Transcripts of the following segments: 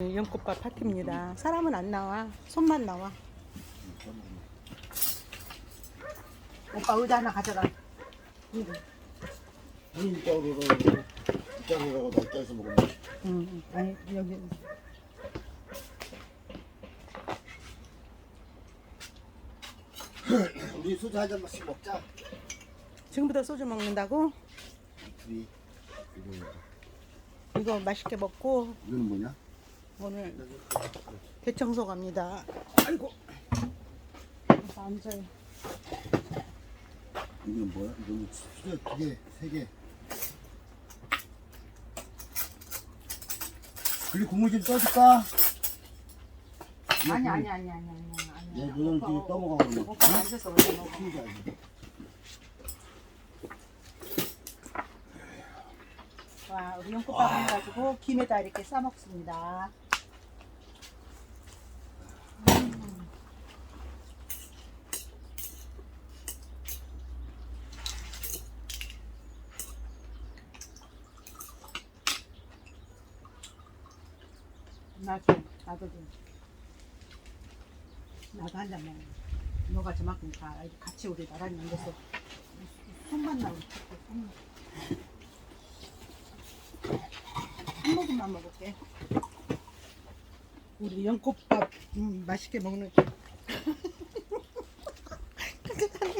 연꽃밥 파티입니다. 사람은 안 나와. 손만 나와. 오빠 의자 하나 가져가. 응, 이쪽으로 이쪽으로 다 떼서 먹으면 응. 아니 여기 우리 소주 한 잔씩 먹자. 지금부터 소주 먹는다고? 둘이 이거 이거 맛있게 먹고 이거는 뭐냐? 오늘 대청소 갑니다. 아이고. 앉아요. 이거는 뭐야? 이거는 수저 두 개, 세 개. 그리고 국물 좀 떠줄까? 아니 아니 아니 아니 아니 아니. 얘 너는 뒤에 떠먹어 그러면. 오빠 앉아서 올려 먹어. 튀기자, 이거. 와, 우리 연꽃밥 해가지고 김에다 이렇게 싸 먹습니다. 나도 나도 좀 나도 한잔 먹어. 너가 저만큼 다 같이 우리 나란히 앉아서 손만 나고 손만. 한 모금만 먹을게. 우리 연꽃밥 음, 맛있게 먹는.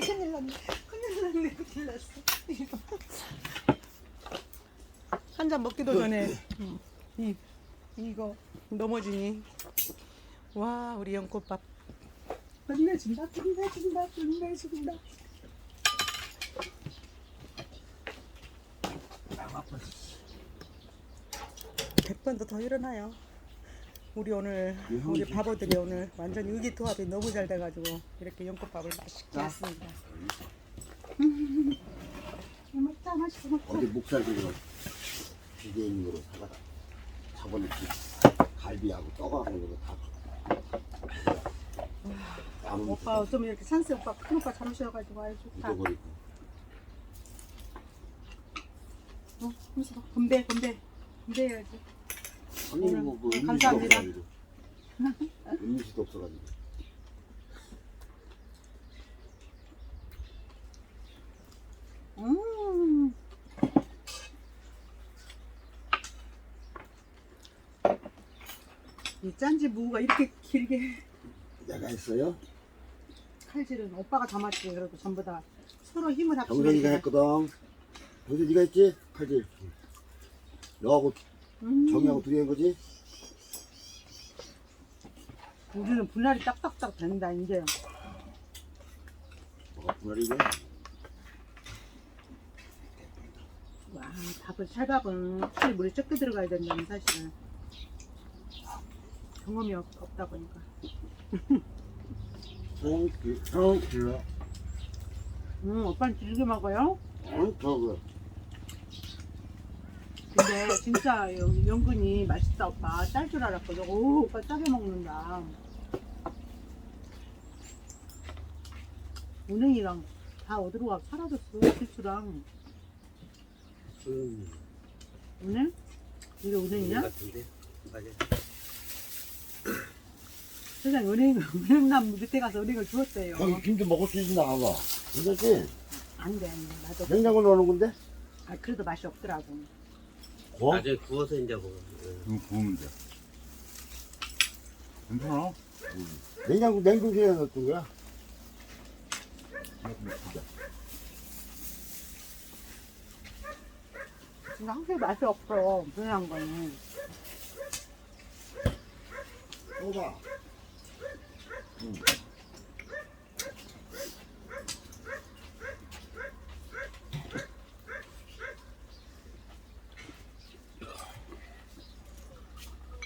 큰일 났네, 큰일 났네, 큰일 났어. 한 잔 먹기도 전에 음, 이 이거 넘어지니. 와, 우리 연꽃밥. 끝내준다, 끝내준다, 끝내준다. 백번도더 일어나요. 우리 오늘 우리 바보들이 오늘 완전 의기투합이 너무 잘 돼가지고 이렇게 연꽃밥을 맛있게 자. 했습니다. 음, 먹자 맛있어 먹자. 어디 목살들로 비계인으로 사다가 저번에 갈비하고 떠가는 거로 다. 남은 오빠 좀 이렇게 산세 오빠 큰 오빠 잘 오셔가지고 아주 좋다. 잊어버리고. 어, 하면서 건배 건배 건배 해야지. 아니 뭐, 뭐 네, 감사합니다. 없어가지고. 음식도 없어가지고. 음. 이 짠지 무가 이렇게 길게 내가 했어요. 칼질은 오빠가 담았지 그래도 전부 다 서로 힘을 합치면 했거든. 정선 네가 했지? 칼질. 너하고 음, 정이하고 둘이 한 거지? 우리는 분할이 딱딱딱 된다 이제 뭐가 분할이네? 와 밥을 찰밥은 확실히 물이 적게 들어가야 된다는 사실은 경험이 없, 없다 보니까 응, 그, 응, 그래. 음 오빠는 길게 먹어요? 응, 저거. 근데 진짜 여- 연근이 맛있다 오빠 짤 줄 알았거든 오 오빠 짜게 먹는다 은행이랑 다 어디로 가 사라졌어 필수랑 음. 은행? 이게 은행이야? 같은데? 맞아. 세상 은행 은행남 밑에 가서 은행을 주었대요 형, 김도 먹을 수 있나 봐봐. 괜찮지? 안돼 나도 냉장고 넣어놓은 건데? 아 그래도 맛이 없더라고 뭐? 나중에 구워서 이제 먹어. 이거 구우면 돼. 괜찮아? 냉장고 냉동실에 넣었던 거야? 진짜 항상 맛이 없어 그냥 거는 먹어봐. 응.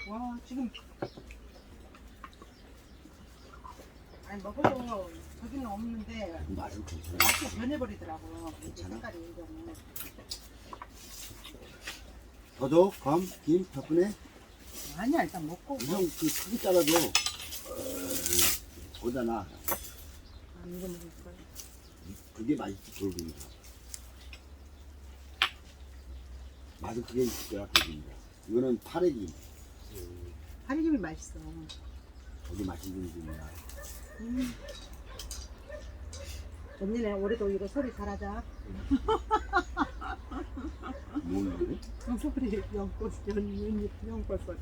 와 지금 아니 먹어도 저기는 없는데 맛은 괜찮아. 맛이 변해버리더라고 이게 괜찮아? 색깔이 이러면 더줘? 검? 김? 덕분에? 아니야 일단 먹고 형, 그 크게 잘라줘. 어, 거잖아. 아, 이거 먹을 거야 그게 맛있지, 돌김이. 맛은 그게 있을 거야, 돌김이. 이거는 파래기. 파리김이 맛있어. 거기 맛있는 집이야. 음. 언니네 올해도 이거 소리 잘하자. 뭐는 소리 연꽃 연 연꽃꽃.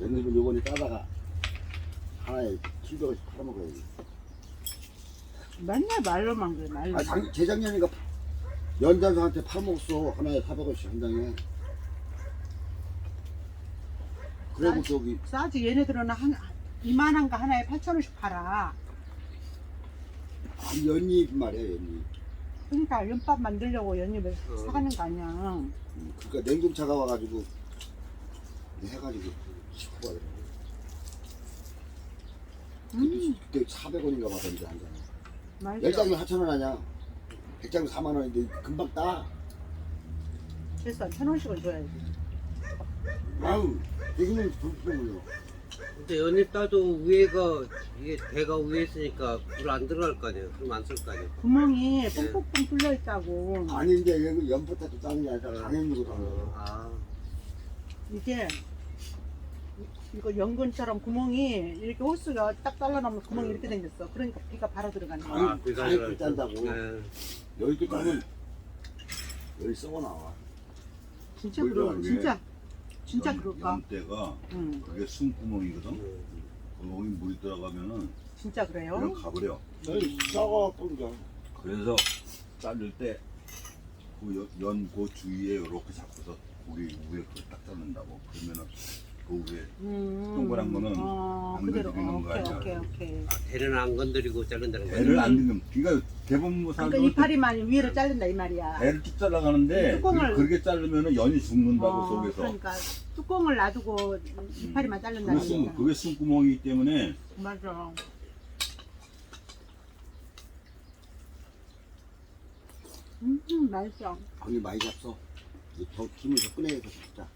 옛날에 요번에 따다가 하나에 700원씩 팔아먹어야지. 맨날 말로만 그래 말로. 아, 작, 재작년인가 연장사한테 팔아먹었어. 하나에 400원씩 한 장에. 그리고 저기 싸지 얘네들은 한 이만한 거 하나에 8천 원씩 팔아. 이 연잎 말이야 연잎. 그러니까 연밥 만들려고 연잎을 어. 사가는 거 아니야. 음, 그러니까 냉동차가 와가지고 해가지고 시고 가더라고. 음, 그때 400원인가 받았는데 한 장에. 맛있어. 10장이면 4천원 아니야. 100장이면 4만 원인데 금방 따. 그래서 천 원씩은 줘야지. 아우, 여기는 불평이요. 근데 연잎 따도 위에가 이게 대가 위에 있으니까 불안 들어갈 거 아니에요. 그럼 안 쓸 거 아니에요. 구멍이 뽕뽕뽕 뚫려 있다고. 아닌데 여기 연포타도 따는 게 아니라 강행으로 따는 거. 아, 이게 이- 이거 연근처럼 구멍이 이렇게 호스가 딱 잘라놓으면 구멍이 이렇게 생겼어. 그러니까 비가 바로 들어가는 거야. 아, 비가 강행 들어갈 딴다고. 거. 네. 여기 따면 여기 썩어 나와. 진짜 그러 안 돼. 진짜 진짜 연- 그럴까? 연대가 응, 그게 숨구멍이거든. 음. 구멍이 물이 들어가면은 진짜 그냥 그래요? 가버려. 여기 썩어 뿌리자. 그래서 자를 때그 연고 주위에 이렇게 잡고서 우리 위에 그걸 딱 자른다고. 그러면은 그 위에 음, 동그란 거는 어, 안 그대로. 건드리는 어, 거 오케이. 오케이, 오케이. 대는 안 건드리고 자른다는 거예요. 배를 안 드는. 그러니까 대부분 뭐 그러니까 사람들은 이파리만 위로 자른다 이 말이야. 배를 쭉 잘라가는데 뚜껑을- 그- 그렇게 자르면은 연이 죽는다고 어, 속에서. 그러니까 뚜껑을 놔두고 이파리만 그게 자른다는 숨 거야. 그게 숨구멍이기 때문에 맞아. 음, 맛있어. 거기 많이 잡숴. 이더 김을 더 꺼내서 잡자.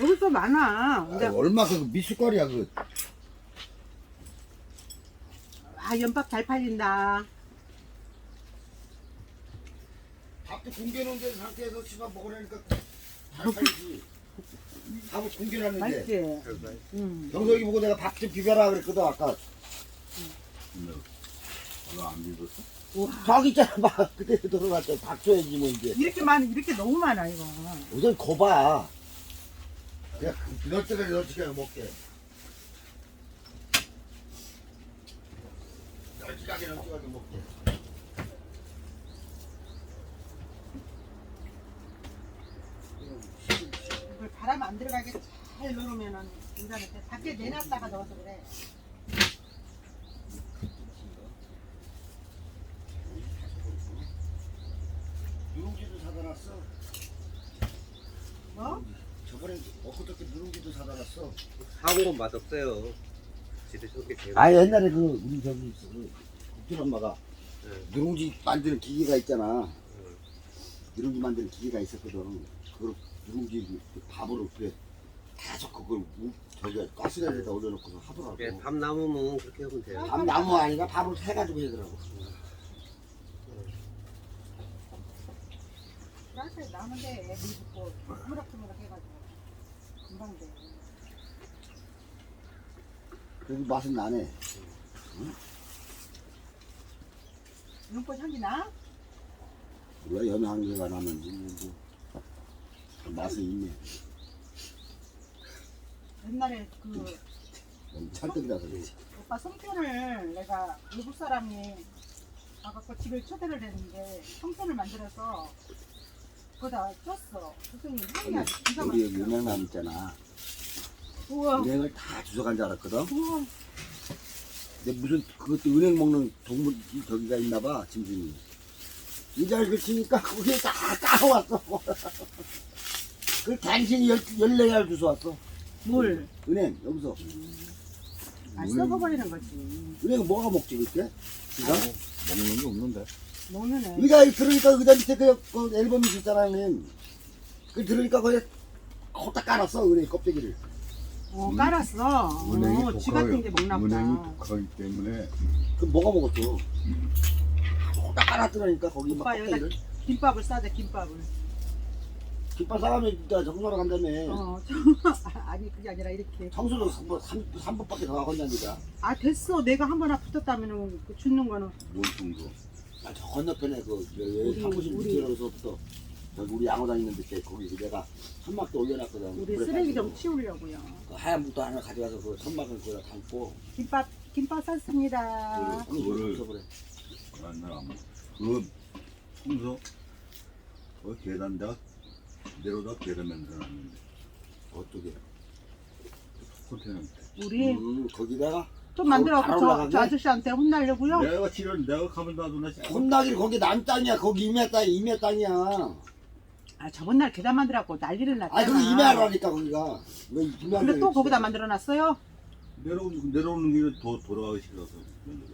여기서 많아. 근데 아, 얼마 그 미숫가루야 그. 아 연밥 잘 팔린다. 밥도 공개놓은 상태에서 집안 먹으라니까 잘 팔지. 밥을 공개놨는데. 맛있지. 음. 정석이 보고 내가 밥 좀 비벼라 그랬거든 아까. 근데 별로 안 믿었어. 우와. 저기 있잖아 막 그때 들어갔죠. 밥 줘야지 뭐 이제. 이렇게 많 이렇게 너무 많아 이거. 우선 거봐. 때까지 넣을 때까지 먹게. 널찍하게 널찍하게 먹게. 이걸 바람 안 들어가게 잘 넣으면은 괜찮은데 밖에 내놨다가 넣어서 그래. 누룽지도 사다 놨어. 뭐? 저번에 엊그저께 누룽지도 사다 놨어. 사온 건 맛없어요. 집에 저렇게 아 옛날에 그 우리 저기 그 국진 엄마가 네. 누룽지 만드는 기계가 있잖아. 누룽지 만드는 기계가 있었거든. 그걸 누룽지 그 밥으로 그래 계속 그걸 우- 저기 가스레인지에다 올려놓고서 하더라고. 예, 밥 남으면 그렇게 하면 돼요. 밥 나무 아니가 밥을 해가지고 하더라고. 나한테 남은데 물 붓고 흐물럭흐물럭 해가지고 금방 돼. 그래도 맛은 나네. 눈꽃 향기 나? 몰라 연한 개가 나는지 뭐. 맛은 있네. 옛날에 그 너무 찰떡이라서 그렇지. 오빠 송편을 내가 외국 사람이 와갖고 집에 초대를 했는데 송편을 만들어서 거기다 쪘어. 선생님 향이 아주 기가 우리 여기 막혀. 은행나무 있잖아. 우와. 은행을 다 주워간 줄 알았거든. 우와. 근데 무슨 그것도 은행 먹는 동물 저기가 있나봐 짐승이. 이자를 그치니까 거기에 다 따라왔어. 그 당신이 열, 열네 알 주워왔어. 물. 은행 여기서. 아, 썩어버리는 거지. 은행 뭐가 먹지 그때? 이가? 먹는 게 없는데. 먹는 애. 이가 들으니까 의자 밑에 그, 그 앨범이 있었잖아 은행. 그 들으니까 거기에 호딱 깔았어 은행 껍데기를. 어, 깔았어. 어, 쥐 같은 게 먹나 보다. 은행이 독하기 때문에 그 뭐가 먹었죠? 호딱 깔았더라니까 거기 막 오빠 여기다 껍데기를. 김밥을 싸자, 김밥을. 김밥 싸가면 이따 정수하러 간다며. 어, 아니 그게 아니라 이렇게. 청소도 3분, 3, 삼분밖에더 하겠냐니까. 아 됐어. 내가 한 번 붙었다면은 그 죽는 거는 뭔 청소? 아, 저 건너편에 그, 우리- 그 사무실 우리- 밑에로서부터 저기 우리 양호당 있는 데께 거기 내가 천막도 올려놨거든. 우리 불에 쓰레기 좀 빠지고. 치우려고요. 그 하얀 묵도 하나 가져가서 그 천막을 거기다 담고. 김밥 김밥 샀습니다. 그거를- 그래. 난안 먹어. 그 청소 그 계단 내가 내려다 계단 만들어놨는데 어떻게? 컨테이너 밑에. 우리 음, 거기다가 좀 만들어 갖고 바로 저? 저 아저씨한테 혼나려고요. 내가 치료 내가 가면 놔두나. 혼나길 거기 난 땅이야. 거기 임야 땅, 임야 땅이야. 아 저번 날 계단 만들어갖고 난리를 났잖아. 아, 거기 임야라니까 거기가. 왜 임야? 근데 또 거기다 만들어 놨어요? 내려오는 내려오는 길에 도 돌아가기 싫어서.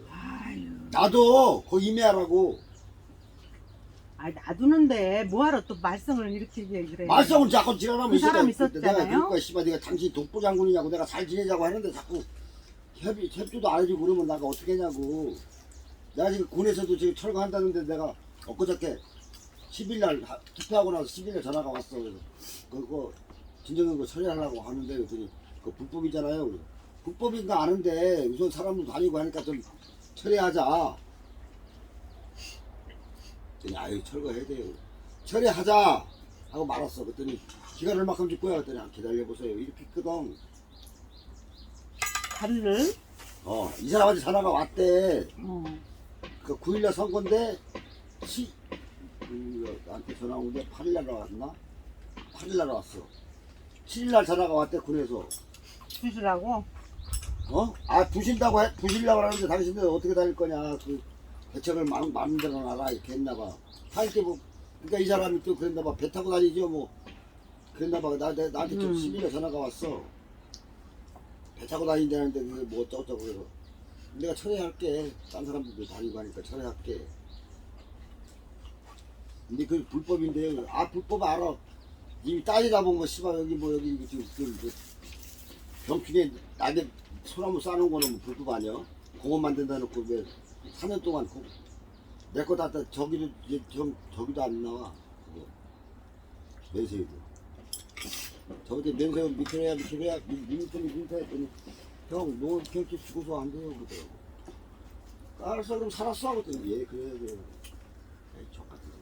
아유. 나도 거기 임야라고. 아 놔두는데 뭐하러 또 말썽을 이렇게 그래. 말썽을 자꾸 지랄하면 그이 사람 새끼가 내가 있었잖아요? 그러니까 씨발 네가 당신 독보 장군이냐고 내가 잘 지내자고 하는데 자꾸 협의 협조도 안 해주고 그러면 나가 어떻게 하냐고. 내가 지금 군에서도 지금 철거한다는데 내가 엊그저께 10일 날 하- 투표하고 나서 10일 날 전화가 왔어. 그래서 그거 진정한 거 처리하려고 하는데 그랬더니 그 불법이잖아요. 그래서 불법인 거 아는데 우선 사람도 다니고 하니까 좀 처리하자. 그랬더니 아유 철거해야 돼요. 처리하자 하고 말았어. 그랬더니 기간 얼마큼 줄 거야? 그랬더니 아, 기다려보세요. 이렇게 있거든. 다리를. 어, 이 사람한테 전화가 왔대. 어. 그 9일날 선거인데, 시, 그, 나한테 전화 온 게 8일날 왔나? 8일날 왔어. 7일날 전화가 왔대, 군에서. 주시라고. 어? 아, 부신다고 해, 부실라고 하는데 당신들 어떻게 다닐 거냐. 그, 대책을 마, 만들어 놔라. 이렇게 했나봐. 할때 뭐, 그니까 이 사람이 또 그랬나봐. 배 타고 다니죠, 뭐. 그랬나봐. 나, 나, 나한테 좀 음. 10일날 전화가 왔어. 배 타고 다닌다는데 그게 뭐 어쩌고저쩌고 그래서. 내가 처리할게. 딴 사람들도 다니고 하니까 처리할게. 근데 그 불법인데, 아, 불법 알아. 이미 따지다 보면, 씨발, 여기 뭐, 여기, 이거 지금, 그, 그 병충해 낙엽 소나무 싸는 거는 뭐 불법 아니야? 공원 만든다 놓고 왜 4년 동안 내거 다, 다 저기도, 이제 저, 저기도 안 나와. 그거. 면세유도. 저기 면세유 밑으로 해야, 밑으로 해야, 밑으로, 밑으로 했더니, 형, 너 경치 죽어서 안 돼요. 그러더라고. 알았어, 그럼 살았어. 그랬더니, 예, 그래야 돼요. 에이, 저 같은 거.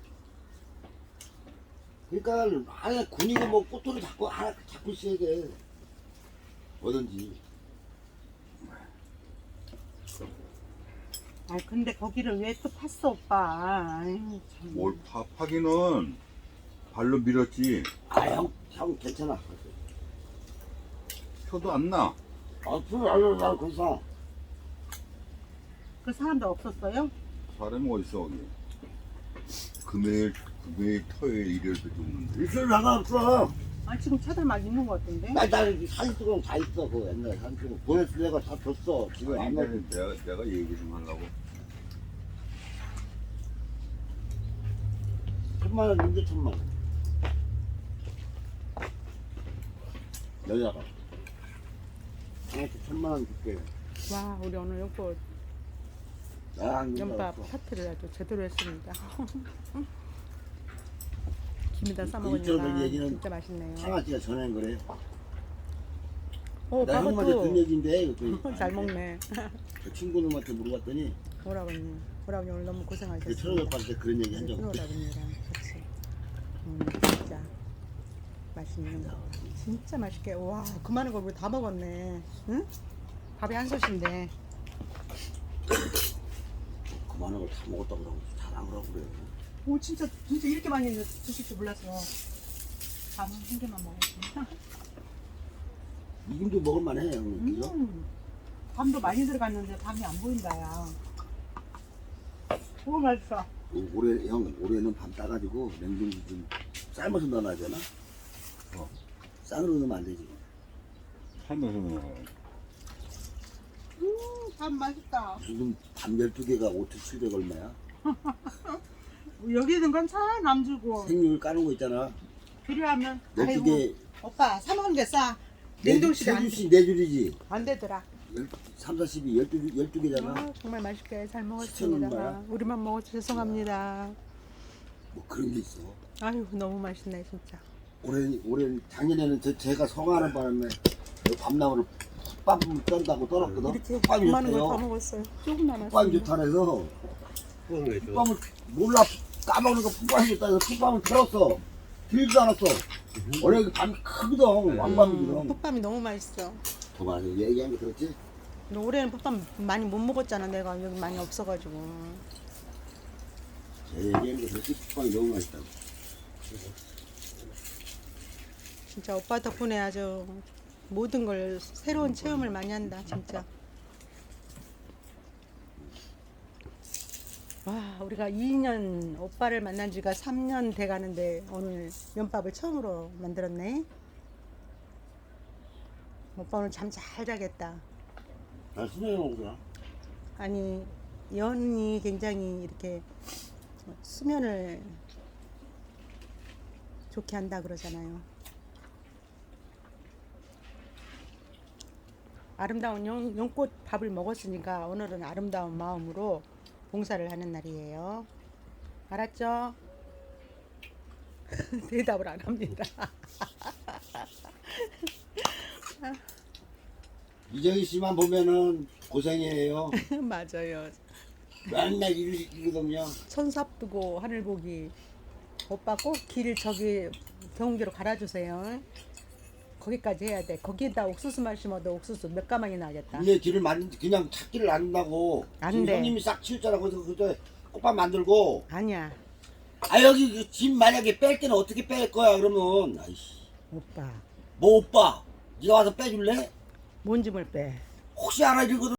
그러니까, 하나 군이고 뭐 꼬투리 잡고, 하나 잡고 있어야 돼. 뭐든지. 아 근데 거기를 왜 또 팠어 오빠. 아유, 참. 뭘 파, 파기는 발로 밀었지. 아, 형, 형, 괜찮아. 표도 안 나. 아, 그래, 알려, 나 괜찮아. 그 사람도 없었어요? 사람이 어딨어 거기. 금요일, 금요일, 토요일, 일요일도 죽는데. 이틀 나가없어. 아 지금 차들 막 있는 것 같은데. 나, 나 사진 찍으면 다 있어. 그 사진 찍으면. 보냈을 내가 다 줬어. 지금 아니, 안 내가. 내가, 내가 얘기 좀 하려고. 천만 원, 인데 천만 원. 여자가. 나한테 천만 원 줄게. 와 우리 오늘 연꽃 나랑 연밥 파티를 아주 제대로 했습니다. 김에다 싸 먹으니까 얘기는 진짜 맛있네요. 상아씨가 전화한 거래. 어나 형한테 든 밥도 얘기인데. 그랬더니 잘 먹네. 그 친구놈한테 물어봤더니 오라버니 오라버니 오늘 너무 그 고생하셨어요. 천오백한테 그런 얘기 한 적 없대. 오라버니랑 같이 오늘 진짜 맛있는 거 진짜 맛있게 와 그 많은 걸 우리 다 먹었네. 응? 밥이 한 솥인데 그만한 걸 다 먹었다고 그러고 잘안 그러고 그래. 오 진짜 진짜 이렇게 많이 드실 줄 몰랐어. 밥은 한 개만 먹었어. 이김도 먹을만 해, 형님. 그죠? 음. 밤도 많이 들어갔는데 밤이 안 보인다야. 오 맛있어. 올해, 형, 올해는 밤 따가지고 냉동기 좀 삶아서 넣어놔야 되나? 어. 쌍으로 넣으면 안 되지. 살면서 먹어. 밥 맛있다. 무슨 밤 12개가 5,700 얼마야? 여기 있는 건차 남주고 생률 까는 거 있잖아. 필요하면 아이고 12개, 오빠 사 먹은 게 싸. 네 냉동실에 안, 줄씩 네 줄이지. 안 되더라. 3, 4, 12, 12, 12개잖아. 아, 정말 맛있게 잘 시켜놓은 먹었습니다. 우리만 먹어서 죄송합니다. 뭐 그런 게 있어. 아유 너무 맛있네 진짜. 올해 올해 작년에는 제, 제가 성하는 바람에 그 밤나무를 풋밤을 떤다고 떨었거든. 이렇게 풋밤이 많은 걸 다 좋대요. 먹었어요. 조금 풋밤이 남았어요. 좋다 해서 그건 왜 줘? 풋밤을 몰라 까먹는 거 좋다 해서 풋밤을 들었어. 들지도 않았어. 원래 그 밤이 크거든. 왕밤이거든. 풋밤이 너무 맛있어. 도마 얘기한 거 들었지? 근데 올해는 풋밤 많이 못 먹었잖아. 내가 여기 많이 없어가지고. 제 얘기한 거 들었지? 풋밤이 너무 맛있다고. 진짜 오빠 덕분에 아주 모든 걸 새로운 체험을 많이 한다. 진짜. 와, 우리가 2년 오빠를 만난 지가 3년 돼 가는데 오늘 면밥을 처음으로 만들었네. 오빠 오늘 잠 잘 자겠다. 나 수능해 온 거야. 아니 연이 굉장히 이렇게 수면을 좋게 한다 그러잖아요. 아름다운 용, 용꽃 밥을 먹었으니까 오늘은 아름다운 마음으로 봉사를 하는 날이에요. 알았죠? 대답을 안 합니다. 이정희 씨만 보면은 고생이에요. 맞아요. 맨날 일을 시키거든요. 천삽 두고 하늘 보기 오빠 꼭 길 저기 경운기로 갈아주세요 거기까지 해야 돼 거기에다 옥수수 마시면 옥수수 몇 가마니 나겠다 위에 길을 만 그냥 찾기를 안 한다고. 안 지금 돼. 형님이 싹 치웠잖아. 그래서 그저 꽃밥 만들고. 아니야 아 여기 그집 만약에 뺄 때는 어떻게 뺄 거야 그러면 아이씨 오빠 뭐 오빠 네가 와서 빼줄래? 뭔 짐을 빼 혹시 알아 이러거든